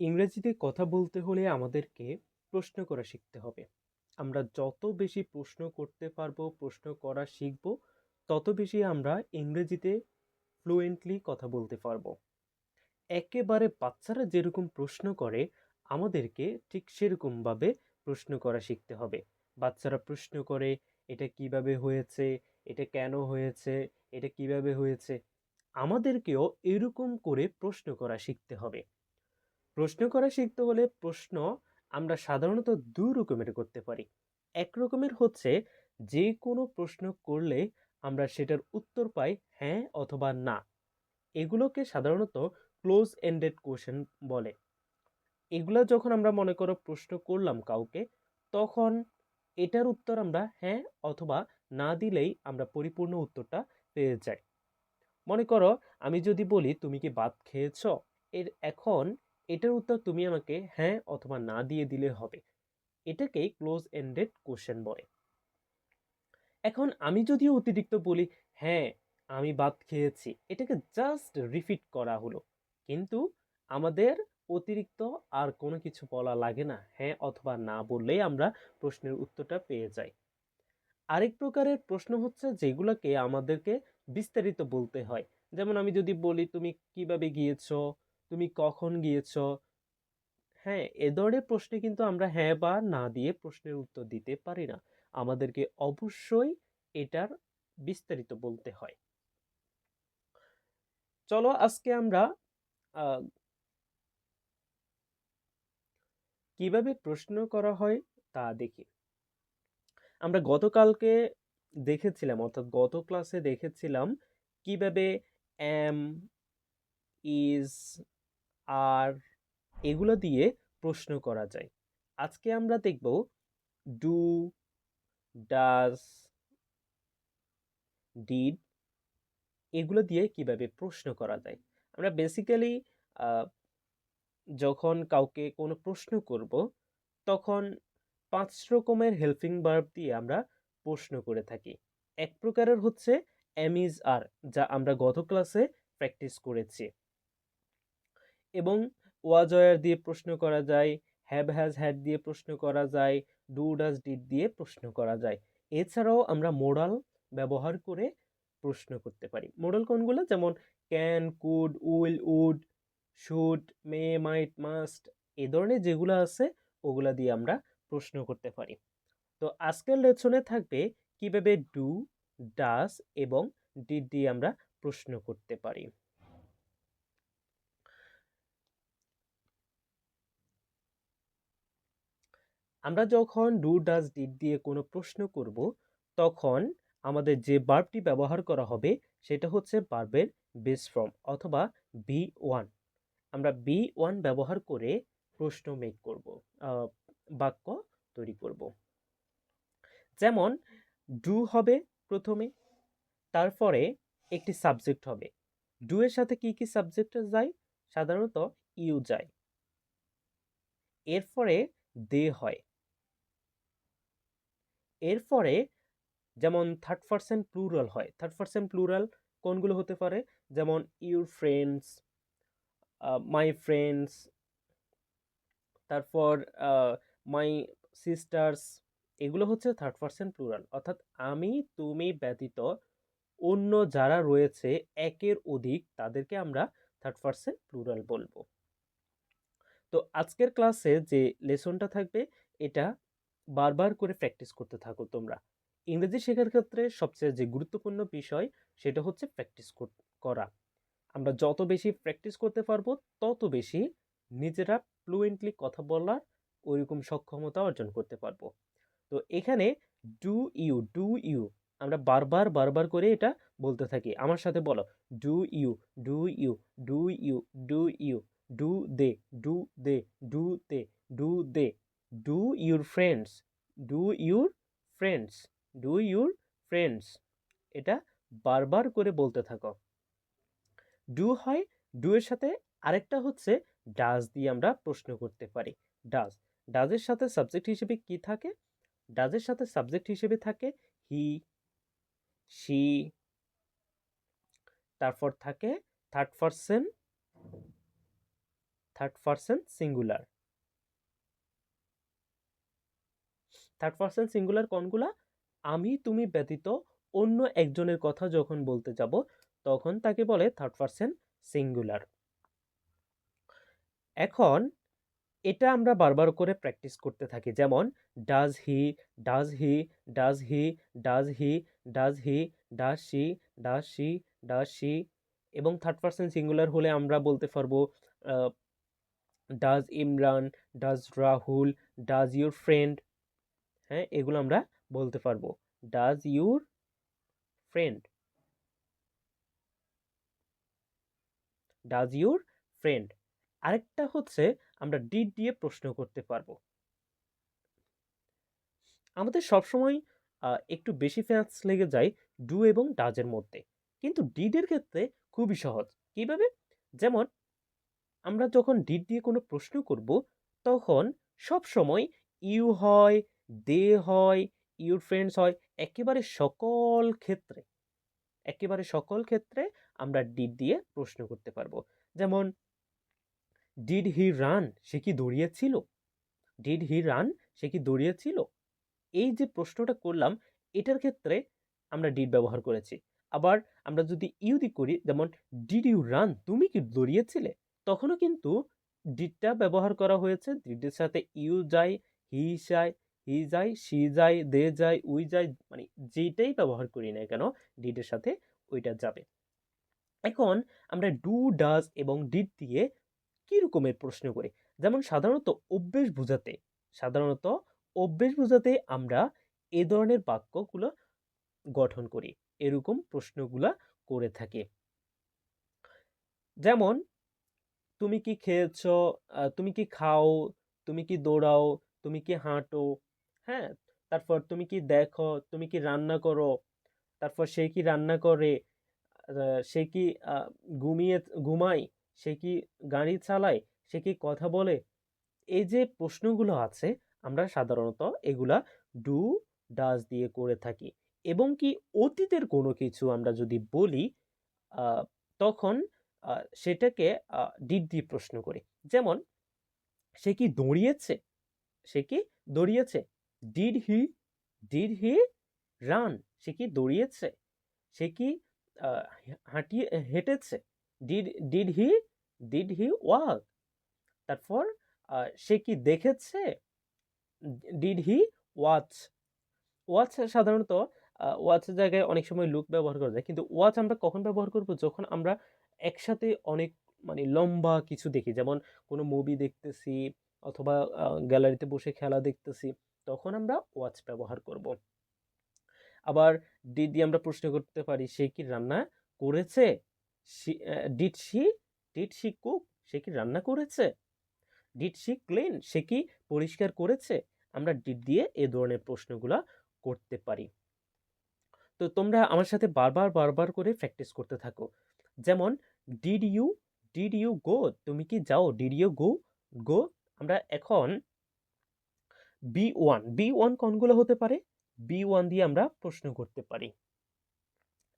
ইংরেজিতে কথা বলতে হলে আমাদেরকে প্রশ্ন করা শিখতে হবে। আমরা যত বেশি প্রশ্ন করতে পারব, প্রশ্ন করা শিখব, তত বেশি আমরা ইংরেজিতে ফ্লুয়েন্টলি কথা বলতে পারব। একেবারে বাচ্চারা যেরকম প্রশ্ন করে, আমাদেরকে ঠিক সেরকমভাবে প্রশ্ন করা শিখতে হবে। বাচ্চারা প্রশ্ন করে, "এটা কীভাবে হয়েছে? এটা কেন হয়েছে? এটা কীভাবে হয়েছে?" আমাদেরকেও এরকম করে প্রশ্ন করা শিখতে হবে। প্রশ্ন করা শিখতে হলে প্রশ্ন আমরা সাধারণত দুই রকমের করতে পারি। এক রকমের হচ্ছে যে কোনো প্রশ্ন করলে আমরা সেটার উত্তর পাই হ্যাঁ অথবা না। এগুলোকে সাধারণত ক্লোজ এন্ডেড কোশ্চেন বলে। এগুলো যখন আমরা মনে করো প্রশ্ন করলাম কাউকে, তখন এটার উত্তর আমরা হ্যাঁ অথবা না দিলেই আমরা পরিপূর্ণ উত্তরটা পেয়ে যাই। মনে করো আমি যদি বলি, তুমি কি ভাত খেয়েছ? এর এখন এটার উত্তর তুমি আমাকে হ্যাঁ অথবা না দিয়ে দিলে হবে। এটাকেই ক্লোজ এন্ডেড কোশ্চেন বলে। এখন আমি যদি অতিরিক্ত বলি হ্যাঁ আমি ভাত খেয়েছি। এটাকে জাস্ট রিপিট করা হলো। কিন্তু আমাদের অতিরিক্ত আর কোনো কিছু বলা লাগে না। হ্যাঁ অথবা না বললেই আমরা প্রশ্নের উত্তরটা পেয়ে যাই। আরেক প্রকারের প্রশ্ন হচ্ছে যেগুলোকে আমাদেরকে বিস্তারিত বলতে হয়। যেমন আমি যদি বলি, তুমি কীভাবে গিয়েছো? তুমি কখন গিয়েছ? হ্যাঁ এ ধরনের প্রশ্নে কিন্তু আমরা হ্যাঁ বা না দিয়ে প্রশ্নের উত্তর দিতে পারি না। আমাদেরকে অবশ্যই এটার বিস্তারিত বলতে হয়। চলো আজকে আমরা কীভাবে প্রশ্ন করা হয় তা দেখি। আমরা গতকালকে দেখেছিলাম, অর্থাৎ গত ক্লাসে দেখেছিলাম কীভাবে এম ইজ আর এগুলো দিয়ে প্রশ্ন করা যায়। আজকে আমরা দেখব ডু ডাজ ডিড এগুলো দিয়ে কীভাবে প্রশ্ন করা যায়। আমরা বেসিক্যালি যখন কাউকে কোনো প্রশ্ন করব, তখন পাঁচ রকমের হেল্পিং বার্ব দিয়ে আমরা প্রশ্ন করে থাকি। এক প্রকারের হচ্ছে এমিজ আর যা আমরা গত ক্লাসে প্র্যাকটিস করেছি। ওয়াজয়ার দিয়ে প্রশ্ন করা যায় হ্যাভ হ্যাজ হ্যাড দিয়ে প্রশ্ন করা যায় ডু ডাজ ডিড দিয়ে প্রশ্ন করা যায়। এছাড়াও আমরা মোডাল ব্যবহার করে প্রশ্ন করতে পারি। মোডাল কোনগুলো? যেমন can could will would should may might must এ ধরনের যেগুলো আছে, ওগুলা দিয়ে আমরা প্রশ্ন করতে পারি। তো আজকের লেসনে থাকবে কীভাবে ডু ডাস এবং ডিড দিয়ে আমরা প্রশ্ন করতে পারি। আমরা যখন ডু ডাজ ডিড দিয়ে কোনো প্রশ্ন করব, তখন আমাদের যে বার্বটি ব্যবহার করা হবে, সেটা হচ্ছে বার্বের বেস ফর্ম অথবা বি ওয়ান আমরা বি ওয়ান ব্যবহার করে প্রশ্ন মেক করব বাক্য তৈরি করব। যেমন ডু হবে প্রথমে, তারপরে একটি সাবজেক্ট হবে। ডু এর সাথে কি কি সাবজেক্ট যায়? সাধারণত ইউ যায়। এরপরে দে হয়। এরপরে যেমন থার্ড পার্সেন্ট প্লুরাল হয়। থার্ড পার্সেন্ট প্লুরাল কোনগুলো হতে পারে? যেমন ইউর ফ্রেন্ডস মাই ফ্রেন্ডস তারপর মাই সিস্টার্স এগুলো হচ্ছে থার্ড পার্সেন্ট প্লুরাল অর্থাৎ আমি, তুমি ব্যতীত অন্য যারা রয়েছে, একের অধিক তাদেরকে আমরা থার্ড পার্সেন্ট প্লুরাল বলব। তো আজকের ক্লাসে যে লেসনটা থাকবে, এটা বারবার করে প্র্যাকটিস করতে থাকো তোমরা। ইংরেজি শেখার ক্ষেত্রে সবচেয়ে যে গুরুত্বপূর্ণ বিষয় সেটা হচ্ছে প্র্যাকটিস করা আমরা যত বেশি প্র্যাকটিস করতে পারব, তত বেশি নিজেরা ফ্লুয়েন্টলি কথা বলার ওইরকম সক্ষমতা অর্জন করতে পারব। তো এখানে ডু ইউ ডু ইউ আমরা বারবার বারবার করে এটা বলতে থাকি। আমার সাথে বলো do you do you do you do you do they do they do they do they do your friends do your friends do your friends এটা বারবার করে বলতে থাকো। ডু হয় ডু এর সাথে আরেকটা হচ্ছে ডাজ দিয়ে আমরা প্রশ্ন করতে পারি। ডাজ ডাজের সাথে সাবজেক্ট হিসেবে কি থাকে? ডাজের সাথে সাবজেক্ট হিসেবে থাকে হি শি তারপর থাকে third person third person singular third person singular কোনগুলা আমি, তুমি ব্যতীত অন্য একজনের কথা যখন বলতে যাব, তখন তাকে বলে থার্ড পারসন সিঙ্গুলার এখন এটা আমরা বারবার করে প্র্যাকটিস করতে থাকি, যেমন does he does he does he does he does he does she does she does she এবং থার্ড পারসন সিঙ্গুলার হলে আমরা বলতে পারব does Imran does Rahul does your friend হ্যাঁ এগুলো আমরা বলতে পারব। Does your friend does your friend আরেকটা হচ্ছে আমরা ডিড দিয়ে প্রশ্ন করতে পারব। আমাদের সবসময় একটু বেশি ফ্যান্স লেগে যায় ডু এবং ডাজের মধ্যে। কিন্তু ডিডের ক্ষেত্রে খুবই সহজ। কীভাবে? যেমন, আমরা যখন ডিড দিয়ে কোনো প্রশ্ন করব, তখন সব সময় ইউ হয় দে হয় ইউর ফ্রেন্ডস হয়, একেবারে সকল ক্ষেত্রে, একেবারে সকল ক্ষেত্রে আমরা ডিড দিয়ে প্রশ্ন করতে পারব। যেমন ডিড হি রান সে কি দৌড়িয়েছিল? ডিড হি রান সে কি দৌড়িয়েছিল? এই যে প্রশ্নটা করলাম, এটার ক্ষেত্রে আমরা ডিড ব্যবহার করেছি। আবার আমরা যদি ইউদি করি, যেমন ডিড ইউ রান তুমি কি দৌড়িয়েছিলে? তখনও কিন্তু ডিডটা ব্যবহার করা হয়েছে। ডিডের সাথে ইউ যায় হি যায় হি যায় সি যায়, দে যায়, উই যায় মানে যেটাই ব্যবহার করি না কেন ডিডের সাথে ওইটা যাবে। এখন আমরা ডু, ডাজ এবং ডিড দিয়ে কী রকমের প্রশ্ন করি? যেমন সাধারণত অভ্যেস বোঝাতে, সাধারণত অভ্যেস বোঝাতে আমরা এ ধরনের বাক্যগুলো গঠন করি, এরকম প্রশ্নগুলা করে থাকি। যেমন, তুমি কি খেয়েছ? তুমি কি খাও? তুমি কি দৌড়াও? তুমি কি হাঁটো? হ্যাঁ তারপর তুমি কি দেখো, তুমি কি রান্না করো, তারপর সে কি রান্না করে সে কি ঘুমিয়ে, ঘুমায়, সে কি গাড়ি চালায়, সে কি কথা বলে? এই যে প্রশ্নগুলো আছে, আমরা সাধারণত এগুলা ডু ডাজ দিয়ে করে থাকি। এবং কি অতীতের কোনো কিছু আমরা যদি বলি তখন সেটাকে ডিড দিয়ে প্রশ্ন করি। যেমন, সে কি দৌড়িয়েছে? সে কি দৌড়িয়েছে? Did he did he run সে কি দৌড়িয়েছে? সে কি হাঁটিয়ে, হেঁটেছে? Did did he did he walk তারপর সে কি দেখেছে? ডিড হি ওয়াচ ওয়াচ সাধারণত ওয়াচের জায়গায় অনেক সময় লুক ব্যবহার করা যায়। কিন্তু ওয়াচ আমরা কখন ব্যবহার করব? যখন আমরা একসাথে অনেক মানে লম্বা কিছু দেখি। যেমন কোনো মুভি দেখতেছি, অথবা গ্যালারিতে বসে খেলা দেখতেছি। তখন আমরা ওয়াচ ব্যবহার করব। আবার ডিড আমরা প্রশ্ন করতে পারি, সে কি রান্না করেছে? Did she did she cook সে কি রান্না করেছে? ডিড শি ক্লিন সে কি পরিষ্কার করেছে? আমরা ডিড দিয়ে এ ধরনের প্রশ্নগুলা করতে পারি। তো তোমরা আমার সাথে বারবার বারবার করে প্র্যাকটিস করতে থাকো। যেমন did you did you go তুমি কি যাও? ডিড ইউ গো গো আমরা এখন বি ওয়ান বি ওয়ান কোনগুলো হতে পারে? বি ওয়ান দিয়ে আমরা প্রশ্ন করতে পারি।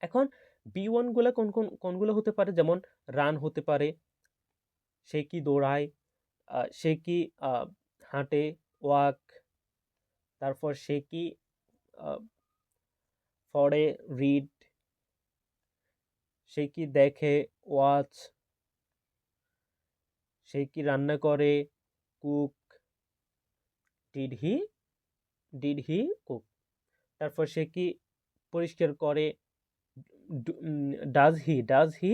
এখন বি ওয়ানগুলো কোন কোন, কোনগুলো হতে পারে? যেমন রান হতে পারে, সে কি দৌড়ায় সে কি হাঁটে, ওয়াক, তারপর সে কি পড়ে রিড, সে কি দেখে, ওয়াচ, সে কি রান্না করে, cook did he did he cook তারপর সে কি পরিষ্কার করে does he does he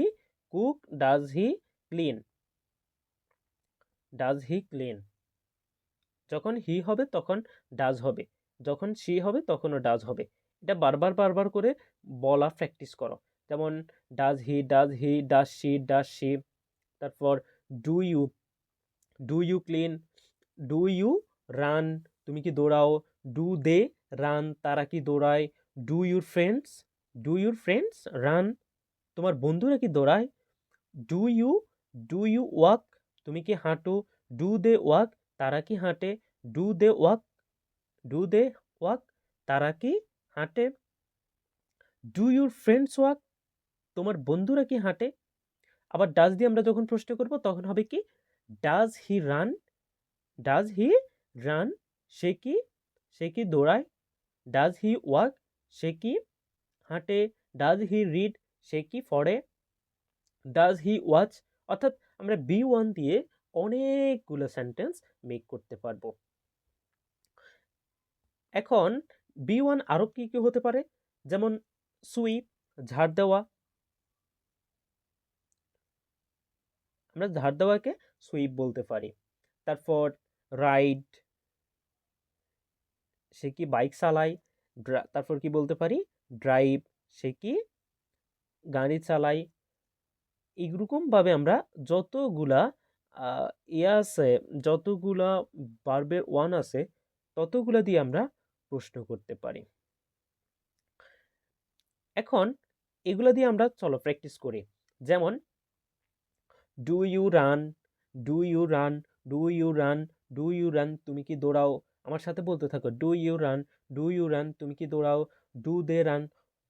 cook does he clean does he clean যখন হি হবে তখন ডাজ হবে, যখন সি হবে তখনও ডাজ হবে। এটা বারবার বারবার করে বলা প্র্যাকটিস করো। যেমন does he does he does she does she তারপর do you do you clean do you run তুমি কি দৌড়াও? ডু দে রান তারা কি দৌড়ায়? Do your friends do your friends run তোমার বন্ধুরা কি দৌড়ায়? Do you do you walk তুমি কি হাঁটো? ডু দে ওয়াক তারা কি হাঁটে? Do they walk do they walk তারা কি হাঁটে? ডু ইউর ফ্রেন্ডস ওয়াক তোমার বন্ধুরা কি হাঁটে? আবার ডাজ দিয়ে আমরা যখন প্রশ্ন করব, তখন হবে কি? Does he run does he run সে কি? সে কি দৌড়ায়? ডাজ হি ওয়াক সে কি হাঁটে? ডাজ হি রিড সে কি পড়ে? ডাজ হি ওয়াচ অর্থাৎ আমরা বি ওয়ান দিয়ে অনেকগুলো সেন্টেন্স মেক করতে পারব। এখন বি ওয়ান আরও কী কী হতে পারে? যেমন সুইপ ঝাড় দেওয়া। আমরা ঝাড় দেওয়াকে সুইপ বলতে পারি। তারপর রাইড সে কি বাইক চালায়? তারপর কি বলতে পারি? ড্রাইভ সে কি গাড়ি চালায়? এইরকমভাবে আমরা যতগুলা ইয়ে আছে, যতগুলা বার্বের ওয়ান আছে, ততগুলা দিয়ে আমরা প্রশ্ন করতে পারি। এখন এগুলো দিয়ে আমরা চলো প্র্যাকটিস করি। যেমন do you run do you run do you run do you run তুমি কি দৌড়াও? আমার সাথে বলতে থাকো do you run do you run তুমি কি দৌড়াও? Do they run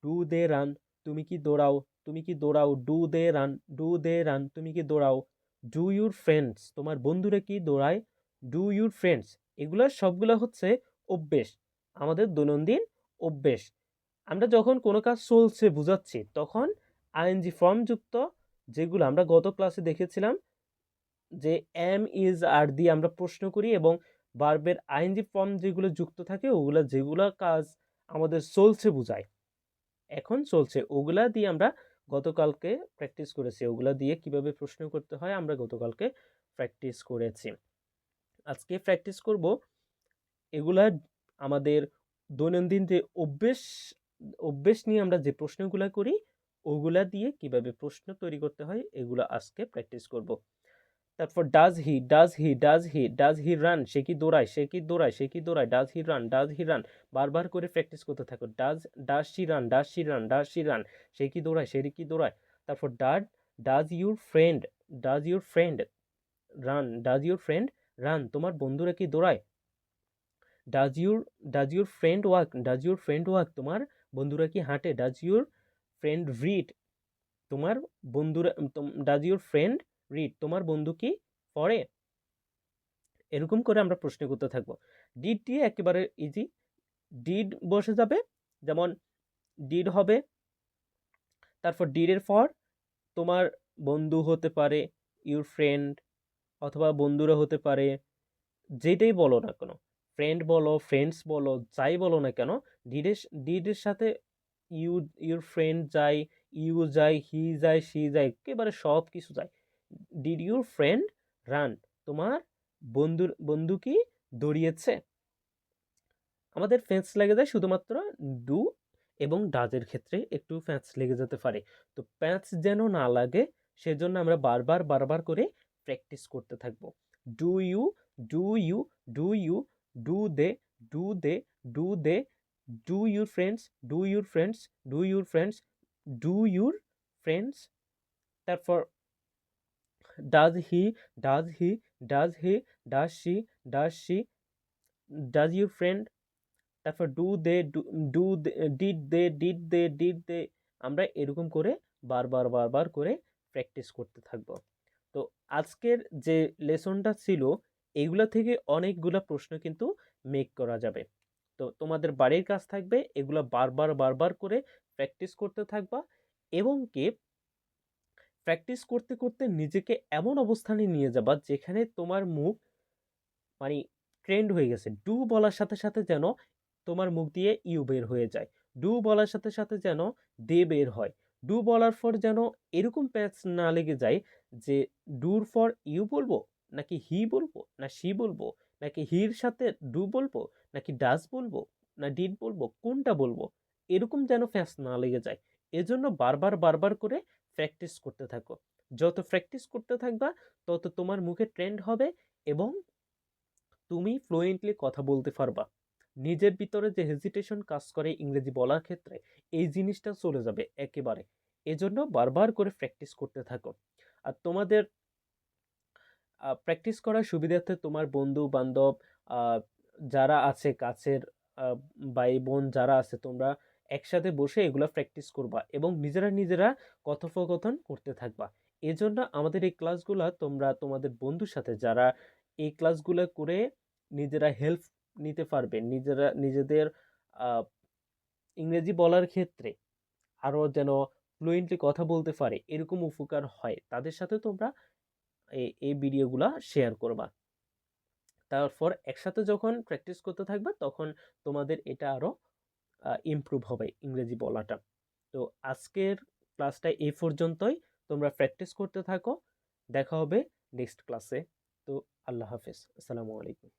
do they run তুমি কি দৌড়াও? তুমি কি দৌড়াও? Do they run do they run তুমি কি দৌড়াও? ডু ইউর ফ্রেন্ডস তোমার বন্ধুরা কি দৌড়ায়? ডু ইউর ফ্রেন্ডস এগুলো সবগুলো হচ্ছে অভ্যেস, আমাদের দৈনন্দিন অভ্যেস। আমরা যখন কোনো কাজ চলছে বুঝাচ্ছি, তখন আইএনজি ফর্মযুক্ত যেগুলো আমরা গত ক্লাসে দেখেছিলাম, যে এম ইজ আর দিয়ে আমরা প্রশ্ন করি এবং বার্বের আইএনজি ফর্ম যেগুলো যুক্ত থাকে, ওগুলো যেগুলো কাজ আমাদের চলছে বোঝায়। এখন চলছে, ওগুলা দিয়ে আমরা গতকালকে প্র্যাকটিস করেছি, ওগুলা দিয়ে কীভাবে প্রশ্ন করতে হয় আমরা গতকালকে প্র্যাকটিস করেছি। আজকে প্র্যাকটিস করব এগুলা আমাদের দৈনন্দিন যে অভ্যেস অভ্যেস নিয়ে আমরা যে প্রশ্নগুলো করি, ওগুলা দিয়ে কীভাবে প্রশ্ন তৈরি করতে হয়, এগুলো আজকে প্র্যাকটিস করব। তারপর does he does he does he does he run সে কি দৌড়ায়, সে কি দৌড়ায়, সে কি দৌড়ায়? Does he run does he run বারবার করে প্র্যাকটিস করতে থাকো। Does does she run does she run does she run সে কি দৌড়ায়, সে কি দৌড়ায়? তারপর did does your friend does your friend run does your friend run তোমার বন্ধুরা কি দৌড়ায়? Does your does your friend walk does your friend walk তোমার বন্ধুরা কি হাঁটে? ডাজ ইউর ফ্রেন্ড রিড তোমার বন্ধুরা ডাজ ইউর ফ্রেন্ড রিড তোমার বন্ধু কি পড়ে এরকম করে আমরা প্রশ্ন করতে থাকব। ডিড দিয়ে একেবারে ইজি ডিড বসে যাবে, যেমন ডিড হবে, তারপর ডিডের পর তোমার বন্ধু হতে পারে ইউর ফ্রেন্ড অথবা বন্ধুরা হতে পারে, যেটাই বলো না কেন। ফ্রেন্ড বলো ফ্রেন্ডস বলো, যাই বলো না কেন ডিডের ডিডের সাথে ইউ ইউর ফ্রেন্ড যায় ইউ যায় হি যায় সি যায়, একেবারে সব কিছু যায়। ডিড ইউর ফ্রেন্ড রান তোমার বন্ধুর, বন্ধু কি দৌড়িয়েছে? আমাদের ফ্যান্স লেগে যায় শুধুমাত্র ডু এবং ডাজের ক্ষেত্রে একটু ফ্যান্স লেগে যেতে পারে। তো প্যাঁচ যেন না লাগে, সেজন্য আমরা বারবার বারবার করে প্র্যাকটিস করতে থাকব। Do you do you do you do they do they do they do your friends do your friends do your friends do your friends তারপর does he does he does he does she, does she does your friend তারপর do they do did they did they did they আমরা এরকম করে বারবার বারবার করে practice করতে থাকব। তো আজকের যে লেসনটা ছিল, এগুলা থেকে অনেকগুলা প্রশ্ন কিন্তু মেক করা যাবে। তো তোমাদের বাড়ির কাজ থাকবে, এগুলো বারবার বারবার করে প্র্যাকটিস করতে থাকবা এবং কি প্র্যাকটিস করতে করতে নিজেকে এমন অবস্থানে নিয়ে যাবা যেখানে তোমার মুখ মানে ট্রেন্ড হয়ে গেছে। ডু বলার সাথে সাথে যেন তোমার মুখ দিয়ে ইউ বের হয়ে যায়। ডু বলার সাথে সাথে যেন দে বের হয়। ডু বলার পর যেন এরকম প্যাচ না লেগে যায় যে ডুর ফর ইউ বলব, নাকি হি বলব, না সি বলব, নাকি হির সাথে ডু বলব, নাকি ডাস বলব, না ডিড বলব, কোনটা বলব, এরকম যেন ফ্যাস না লেগে যায়। এজন্য বারবার বারবার করে প্র্যাকটিস করতে থাকো। যত প্র্যাকটিস করতে থাকবা, তত তোমার মুখে ট্রেন্ড হবে এবং তুমি ফ্লুয়েন্টলি কথা বলতে পারবা। নিজের ভিতরে যে হেজিটেশন কাজ করে ইংরেজি বলার ক্ষেত্রে, এই জিনিসটা চলে যাবে একেবারে। এজন্য বারবার করে প্র্যাকটিস করতে থাকো। আর তোমাদের প্র্যাকটিস করার সুবিধার্থে তোমার বন্ধু বান্ধব যারা আছে কাছের ভাই বোন যারা আছে, তোমরা একসাথে বসে এগুলো প্র্যাকটিস করবা এবং নিজেরা নিজেরা কথোপকথন করতে থাকবা। এজন্য আমাদের এই ক্লাসগুলো তোমরা তোমাদের বন্ধুর সাথে যারা এই ক্লাসগুলো করে নিজেরা হেল্প নিতে পারবে, নিজেরা, নিজেদের ইংরেজি বলার ক্ষেত্রে আরও যেন ফ্লুয়েন্টলি কথা বলতে পারে এরকম উপকার হয়, তাদের সাথে তোমরা এই ভিডিওগুলা শেয়ার করবা। তারপর একসাথে যখন প্র্যাকটিস করতে থাকবে তখন তোমাদের এটা আরও ইমপ্রুভ হবে ইংরেজি বলাটা। তো আজকের ক্লাসটা এই পর্যন্তই। তোমরা প্র্যাকটিস করতে থাকো। দেখা হবে নেক্সট ক্লাসে তো আল্লাহ হাফেজ। আসসালামু আলাইকুম।